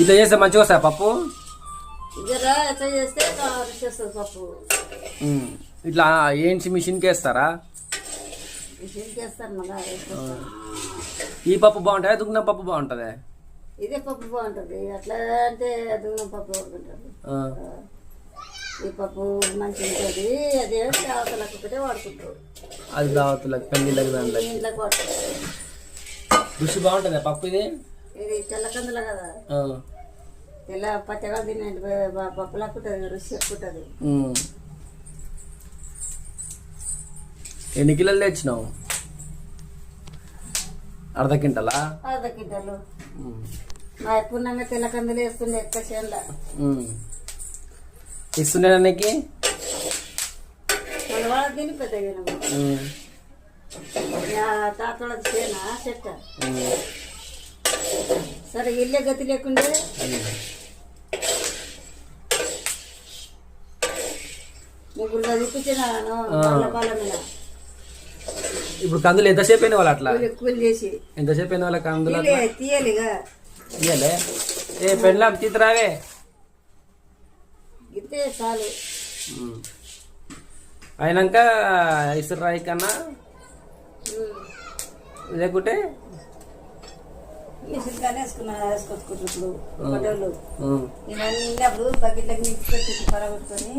ఇట్లా చేస్తే మంచిగా వస్తాయి పప్పు. ఇట్లా ఏంచి మిషన్కి వేస్తారా. ఈ పప్పు బాగుంటుందా దుగ్గిన పప్పు బాగుంటుందా? ఇదే పప్పు బాగుంటుంది. అట్లా అంటే దున్నం పప్పు. ఈ పప్పు మంచిగా ఉంటుంది. అదే అవతలకు ఒకటే వాడుకుంటారు. అది దావతులకు పెళ్ళిళ్ళకి వాడుకుంటారు. రుచి బాగుంటుందా పప్పు ఇది? ఇది తెల్లకందుల కదా ఆ. తెల్ల పచ్చగా తినే పప్పు లాక్కుంటుంది రుచి ఉమ్. ఎన్ని కిలోలు తెచ్చినావు అర్ధ క్వింటలా అర్ధ కింటాలు. మా పూర్ణంగా తెల్లకందులు వేస్తుండే ఎక్కువ చేనుల ఉమ్. ఇస్తున్నాడా నీకు మన వాళ్ళ తిని పెద్దగా ఉమ్. తాతల చేనా చెట్ట. సరే ఇల్లే గతి లేకుండే. ముగ్గురు వాళ్ళ ఇప్పుడు కందులు ఎంతసేపు అయిన వాళ్ళు అట్లా? ఎంతసేపు అయిన వాళ్ళ కందులు తీయలే తీయాలిగా ఇయ్యలే ఏ పెళ్ళాం తీతరావే. ఇస్తే చాలు. అయినాక ఇసురు రాయి కన్నా. లేకుంటే మిషన్ కానీ వేసుకున్నా వేసుకొచ్చుకుంటారు ఇప్పుడు పడవలు ఉమ్. ఇవన్నీ అప్పుడు బకెట్లకి నీటి పెట్టి పరగొట్టుకొని.